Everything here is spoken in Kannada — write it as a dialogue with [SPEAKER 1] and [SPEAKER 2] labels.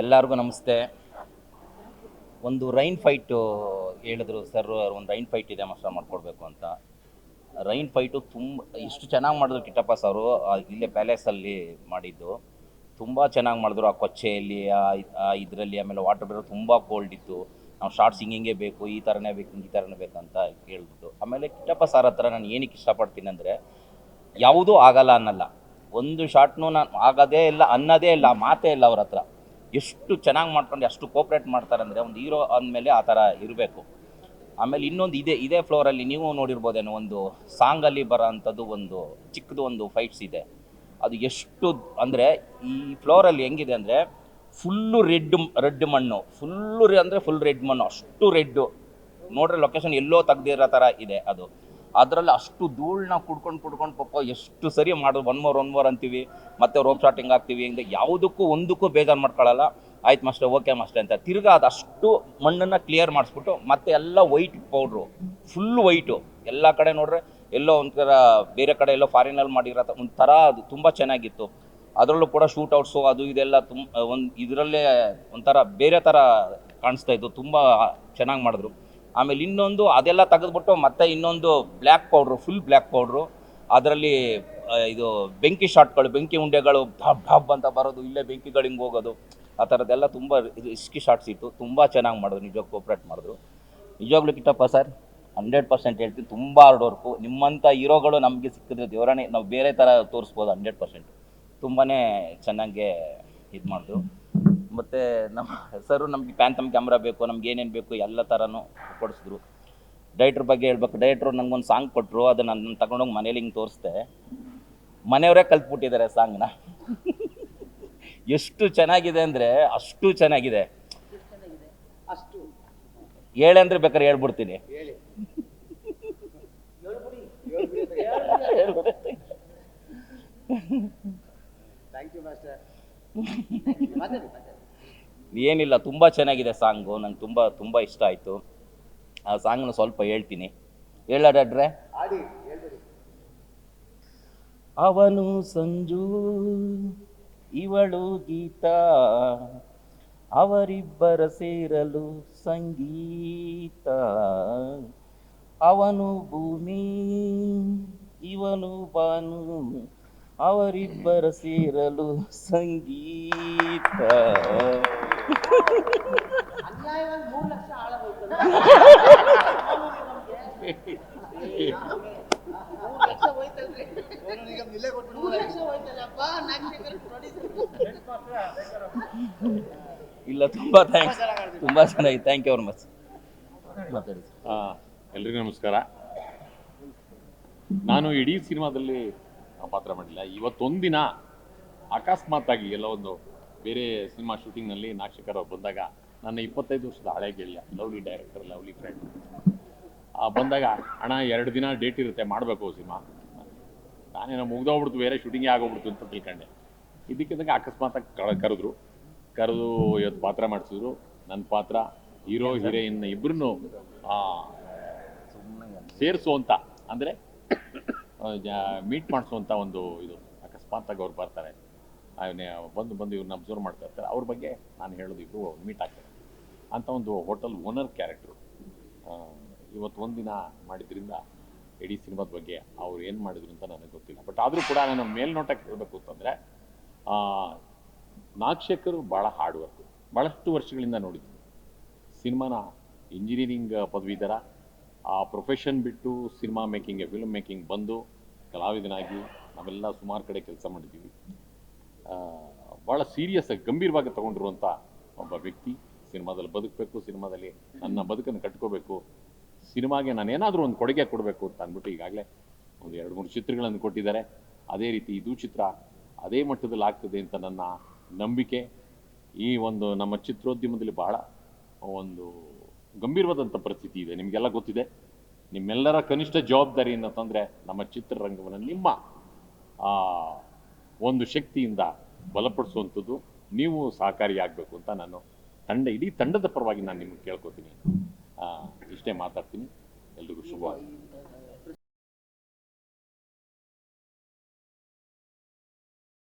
[SPEAKER 1] ಎಲ್ಲರಿಗೂ ನಮಸ್ತೆ. ಒಂದು ರೈನ್ ಫೈಟು ಹೇಳಿದ್ರು, ಸರ್, ಒಂದು ರೈನ್ ಫೈಟ್ ಇದೆ, ಮಾಸ್ಟರ್ ಮಾಡ್ಕೊಡ್ಬೇಕು ಅಂತ. ರೈನ್ ಫೈಟು ತುಂಬ, ಇಷ್ಟು ಚೆನ್ನಾಗಿ ಮಾಡಿದ್ರು ಕಿಟ್ಟಪ್ಪ ಸರು ಇಲ್ಲೇ ಪ್ಯಾಲೇಸಲ್ಲಿ ಮಾಡಿದ್ದು. ತುಂಬ ಚೆನ್ನಾಗಿ ಮಾಡಿದ್ರು, ಆ ಕೊಚ್ಚೆಯಲ್ಲಿ, ಆ ಇದರಲ್ಲಿ, ಆಮೇಲೆ ವಾಟರ್ ಬೇರೆ ತುಂಬ ಕೋಲ್ಡ್ ಇತ್ತು. ನಾವು ಶಾರ್ಟ್ಸ್ ಹಿಂಗೆ ಬೇಕು, ಈ ಥರನೇ ಬೇಕು, ಈ ಥರನೇ ಬೇಕಂತ ಕೇಳ್ಬಿಟ್ಟು ಆಮೇಲೆ ಕಿಟ್ಟಪ್ಪ ಸರ್ ಹತ್ರ ನಾನು ಏನಕ್ಕೆ ಇಷ್ಟಪಡ್ತೀನಿ ಅಂದರೆ, ಯಾವುದೂ ಆಗಲ್ಲ ಅನ್ನಲ್ಲ. ಒಂದು ಶಾರ್ಟ್ನು ನಾನು ಆಗೋದೇ ಇಲ್ಲ, ಅನ್ನೋದೇ ಇಲ್ಲ, ಮಾತೇ ಇಲ್ಲ ಅವ್ರ ಹತ್ರ. ಎಷ್ಟು ಚೆನ್ನಾಗಿ ಮಾಡ್ಕೊಂಡು ಅಷ್ಟು ಕೋಪ್ರೇಟ್ ಮಾಡ್ತಾರೆ ಅಂದರೆ ಒಂದು ಹೀರೋ ಅಂದಮೇಲೆ ಆ ಥರ ಇರಬೇಕು. ಆಮೇಲೆ ಇನ್ನೊಂದು ಇದೇ ಇದೇ ಫ್ಲೋರಲ್ಲಿ ನೀವು ನೋಡಿರ್ಬೋದೇನೋ ಒಂದು ಸಾಂಗಲ್ಲಿ ಬರೋ ಅಂಥದ್ದು ಒಂದು ಚಿಕ್ಕದು ಒಂದು ಫೈಟ್ಸ್ ಇದೆ. ಅದು ಎಷ್ಟು ಅಂದರೆ ಈ ಫ್ಲೋರಲ್ಲಿ ಹೆಂಗಿದೆ ಅಂದರೆ ಫುಲ್ಲು ರೆಡ್ ರೆಡ್ ಮಣ್ಣು. ಫುಲ್ಲು ಅಂದರೆ ಫುಲ್ ರೆಡ್ ಮಣ್ಣು. ಅಷ್ಟು ರೆಡ್ಡು ನೋಡ್ರೆ ಲೊಕೇಶನ್ ಎಲ್ಲೋ ತೆಗ್ದಿರೋ ಥರ ಇದೆ ಅದು. ಅದರಲ್ಲಿ ಅಷ್ಟು ಧೂಳನ್ನ ಕುಡ್ಕೊಂಡು ಕುಡ್ಕೊಂಡು ಪಾಪ ಎಷ್ಟು ಸರಿ ಮಾಡೋದು ಒನ್ ಮೋರ್ ಒನ್ ಮೋರ್ ಅಂತೀವಿ. ಮತ್ತೆ ರೋಪ್ ಶಾಟಿಂಗ್ ಆಗ್ತೀವಿ ಹಿಂಗೆ ಯಾವುದಕ್ಕೂ ಒಂದಕ್ಕೂ ಬೇಜಾರು ಮಾಡ್ಕೊಳ್ಳಲ್ಲ ಆಯ್ತು ಮಾಸ್ಟರ್ ಓಕೆ ಮಾಸ್ಟರ್ ಅಂತ. ತಿರ್ಗಾ ಅದಷ್ಟು ಮಣ್ಣನ್ನು ಕ್ಲಿಯರ್ ಮಾಡಿಸ್ಬಿಟ್ಟು ಮತ್ತೆ ಎಲ್ಲ ವೈಟ್ ಪೌಡ್ರು ಫುಲ್ ವೈಟು ಎಲ್ಲ ಕಡೆ ನೋಡ್ರೆ ಎಲ್ಲೋ ಒಂಥರ ಬೇರೆ ಕಡೆ ಎಲ್ಲೋ ಫಾರಿನಲ್ಲಿ ಮಾಡಿರೋ ಒಂಥರ ಅದು ತುಂಬ ಚೆನ್ನಾಗಿತ್ತು. ಅದರಲ್ಲೂ ಕೂಡ ಶೂಟೌಟ್ಸು ಅದು ಇದೆಲ್ಲ ತುಂಬ ಒಂದು ಇದರಲ್ಲೇ ಒಂಥರ ಬೇರೆ ಥರ ಕಾಣಿಸ್ತಾ ಇತ್ತು. ತುಂಬ ಚೆನ್ನಾಗಿ ಮಾಡಿದ್ರು. ಆಮೇಲೆ ಇನ್ನೊಂದು ಅದೆಲ್ಲ ತೆಗೆದ್ಬಿಟ್ಟು ಮತ್ತೆ ಇನ್ನೊಂದು black powder full black powder. ಅದರಲ್ಲಿ ಇದು ಬೆಂಕಿ ಶಾಟ್ಗಳು, ಬೆಂಕಿ ಉಂಡೆಗಳು, ಢಬ್ ಢಬ್ ಅಂತ ಬರೋದು, ಇಲ್ಲೇ ಬೆಂಕಿಗಳು ಹಿಂಗೆ ಹೋಗೋದು. ಆ ಥರದ್ದೆಲ್ಲ ತುಂಬ ಇದು ಇಸ್ಕಿ ಶಾಟ್ಸ್ ಇತ್ತು. ತುಂಬ ಚೆನ್ನಾಗಿ ಮಾಡಿದ್ರು ನಿಜವಾಗ್ ಕೋಪ್ರೇಟ್ ಮಾಡಿದ್ರು. ನಿಜವಾಗ್ಲೂ ಕಿಟ್ಟಪ್ಪ ಸರ್? ಹಂಡ್ರೆಡ್ ಪರ್ಸೆಂಟ್ ಹೇಳ್ತೀನಿ, ತುಂಬ ಹಾರ್ಡ್ ವರ್ಕು ನಿಮ್ಮಂಥ ಹೀರೋಗಳು ನಮಗೆ ಸಿಕ್ಕಿದ್ರೆ ದೇವರಾಣೆ, ನಾವು ಬೇರೆ ಥರ ತೋರಿಸ್ಬೋದು ಹಂಡ್ರೆಡ್ ಪರ್ಸೆಂಟ್ ತುಂಬಾ ಚೆನ್ನಾಗೆ ಇದು ಮಾಡಿದ್ರು. ಮತ್ತು ನಮ್ಮ ಸರು ನಮಗೆ ಪ್ಯಾಂತಮ್ ಕ್ಯಾಮ್ರಾ ಬೇಕು ನಮ್ಗೆ ಏನೇನು ಬೇಕು ಎಲ್ಲ ಥರನೂ ಕೊಡಿಸಿದ್ರು. ಡೈಟ್ರ್ ಬಗ್ಗೆ ಹೇಳ್ಬೇಕು ಡೈಟ್ರು ನನಗೊಂದು ಸಾಂಗ್ ಕೊಟ್ಟರು ಅದನ್ನು ನಾನು ತಗೊಂಡೋಗಿ ಮನೇಲಿ ಹಿಂಗೆ ತೋರಿಸ್ದೆ. ಮನೆಯವರೇ ಕಲ್ತ್ಬಿಟ್ಟಿದ್ದಾರೆ ಸಾಂಗ್ನ ಎಷ್ಟು ಚೆನ್ನಾಗಿದೆ ಅಂದರೆ ಅಷ್ಟು ಚೆನ್ನಾಗಿದೆ.
[SPEAKER 2] ಅಷ್ಟು
[SPEAKER 1] ಹೇಳಂದ್ರೆ ಬೇಕಾದ್ರೆ ಹೇಳ್ಬಿಡ್ತೀನಿ.
[SPEAKER 2] ಹೇಳಿ ಥ್ಯಾಂಕ್ ಯು ಮಾಸ್ಟರ್
[SPEAKER 1] ಏನಿಲ್ಲ ತುಂಬ ಚೆನ್ನಾಗಿದೆ ಸಾಂಗು. ನಂಗೆ ತುಂಬ ತುಂಬ ಇಷ್ಟ ಆಯಿತು. ಆ ಸಾಂಗ್ನ ಸ್ವಲ್ಪ ಹೇಳ್ತೀನಿ. ಹೇಳಾಡ್ರೆ ಅವನು ಸಂಜು ಇವಳು ಗೀತಾ ಅವರಿಬ್ಬರ ಸೇರಲು ಸಂಗೀತ. ಅವನು ಭೂಮಿ ಇವನು ಬಾನು ಅವರಿಬ್ಬರ ಸೇರಲು ಸಂಗೀತ. ಇಲ್ಲ ತುಂಬಾ ಥ್ಯಾಂಕ್ಸ್ ತುಂಬಾ ಚೆನ್ನಾಗಿ ಥ್ಯಾಂಕ್ ಯು ವೆರಿ ಮಚ್
[SPEAKER 3] ಆ, ಎಲ್ರಿಗೂ ನಮಸ್ಕಾರ. ನಾನು ಇಡೀ ಸಿನಿಮಾದಲ್ಲಿ ಪಾತ್ರ ಮಾಡಿಲ್ಲ. ಇವತ್ತೊಂದಿನ ಅಕಸ್ಮಾತ್ತಾಗಿ ಎಲ್ಲ ಒಂದು ಬೇರೆ ಸಿನಿಮಾ ಶೂಟಿಂಗ್ನಲ್ಲಿ ನಾಗಶೇಖರ್ ಅವ್ರು ಬಂದಾಗ ನನ್ನ ಇಪ್ಪತ್ತೈದು ವರ್ಷದ ಹಳೆ ಗೆಳೆಯ, ಲವ್ಲಿ ಡೈರೆಕ್ಟರ್, ಲವ್ಲಿ ಫ್ರೆಂಡ್. ಬಂದಾಗ ಹಣ ಎರಡು ದಿನ ಡೇಟ್ ಇರುತ್ತೆ, ಮಾಡಬೇಕು ಸಿನಿಮಾ. ನಾನೇನೋ ಮುಗ್ದೋಗ್ಬಿಡ್ತು ಬೇರೆ ಶೂಟಿಂಗೇ ಆಗೋಗ್ಬಿಡ್ತು ಅಂತ ತಿಳ್ಕೊಂಡೆ. ಇದಕ್ಕಿದ್ದಾಗ ಅಕಸ್ಮಾತಾಗಿ ಕಳ, ಕರೆದ್ರು. ಕರೆದು ಇವತ್ತು ಪಾತ್ರ ಮಾಡಿಸಿದ್ರು. ನನ್ನ ಪಾತ್ರ ಹೀರೋ, ಹೀರೋಯಿನ್ ಇಬ್ಬರನ್ನು ಅಂತ. ಅಂದರೆ ಮೀಟ್ ಮಾಡಿಸುವಂಥ ಒಂದು ಇದು. ಅಕಸ್ಮಾತ್ತಾಗಿ ಅವ್ರು ಬರ್ತಾರೆ. ಬಂದು ಬಂದು ಇವ್ರನ್ನ ಅಬ್ಸರ್ವ್ ಮಾಡ್ತಾ ಇರ್ತಾರೆ. ಅವ್ರ ಬಗ್ಗೆ ನಾನು ಹೇಳೋದು ಇಬ್ಬರು ಮೀಟ್ ಆಗ್ತಾರೆ. ಅಂತ ಒಂದು ಹೋಟೆಲ್ ಓನರ್ ಕ್ಯಾರೆಕ್ಟ್ರು ಇವತ್ತು ಒಂದಿನ ಮಾಡಿದ್ರಿಂದ ಇಡೀ ಸಿನಿಮಾದ ಬಗ್ಗೆ ಅವ್ರು ಏನು ಮಾಡಿದ್ರು ಅಂತ ನನಗೆ ಗೊತ್ತಿಲ್ಲ. ಬಟ್ ಆದರೂ ಕೂಡ ನಾನು ಮೇಲ್ನೋಟಕ್ಕೆ ಹೇಳಬೇಕು ಅಂತಂದರೆ ನಾಗಶೇಖರ್ ಭಾಳ ಹಾರ್ಡ್ ವರ್ಕು ಭಾಳಷ್ಟು ವರ್ಷಗಳಿಂದ ನೋಡಿದ್ವಿ. ಸಿನಿಮಾನ ಇಂಜಿನಿಯರಿಂಗ್ ಪದವೀಧರ ಆ ಪ್ರೊಫೆಷನ್ ಬಿಟ್ಟು ಸಿನಿಮಾ ಮೇಕಿಂಗ್ ಫಿಲ್ಮ್ ಮೇಕಿಂಗ್ ಬಂದು ಕಲಾವಿದನಾಗಿ ನಾವೆಲ್ಲ ಸುಮಾರು ಕಡೆ ಕೆಲಸ ಮಾಡಿದ್ದೀವಿ. ಭಾಳ ಸೀರಿಯಸ್ ಆಗಿ, ಗಂಭೀರವಾಗಿ ತಗೊಂಡಿರುವಂಥ ಒಬ್ಬ ವ್ಯಕ್ತಿ. ಸಿನಿಮಾದಲ್ಲಿ ಬದುಕಬೇಕು, ಸಿನಿಮಾದಲ್ಲಿ ನನ್ನ ಬದುಕನ್ನು ಕಟ್ಕೋಬೇಕು. ಸಿನಿಮಾಗೆ ನಾನು ಏನಾದರೂ ಒಂದು ಕೊಡುಗೆ ಕೊಡಬೇಕು ಅಂತ ಅಂದ್ಬಿಟ್ಟು ಈಗಾಗಲೇ ಒಂದು ಎರಡು, ಮೂರು ಚಿತ್ರಗಳನ್ನು ಕೊಟ್ಟಿದ್ದಾರೆ. ಅದೇ ರೀತಿ ಇದು ಚಿತ್ರ ಅದೇ ಮಟ್ಟದಲ್ಲಿ ಆಗ್ತದೆ ಅಂತ ನನ್ನ ನಂಬಿಕೆ. ಈ ಒಂದು ನಮ್ಮ ಚಿತ್ರೋದ್ಯಮದಲ್ಲಿ ಬಹಳ ಒಂದು ಗಂಭೀರವಾದಂಥ ಪರಿಸ್ಥಿತಿ ಇದೆ. ನಿಮಗೆಲ್ಲ ಗೊತ್ತಿದೆ. ನಿಮ್ಮೆಲ್ಲರ ಕನಿಷ್ಠ ಜವಾಬ್ದಾರಿ ಏನಂತಂದರೆ ನಮ್ಮ ಚಿತ್ರರಂಗವನ್ನು ನಿಮ್ಮ ಒಂದು ಶಕ್ತಿಯಿಂದ ಬಲಪಡಿಸುವಂಥದ್ದು ನೀವು ಸಹಕಾರಿಯಾಗಬೇಕು ಅಂತ ನಾನು ತಂಡ, ಇಡೀ ತಂಡದ ಪರವಾಗಿ ನಾನು ನಿಮ್ಗೆ ಕೇಳ್ಕೊತೀನಿ. ಇಷ್ಟೇ ಮಾತಾಡ್ತೀನಿ. ಎಲ್ರಿಗೂ ಶುಭವಾಗಿ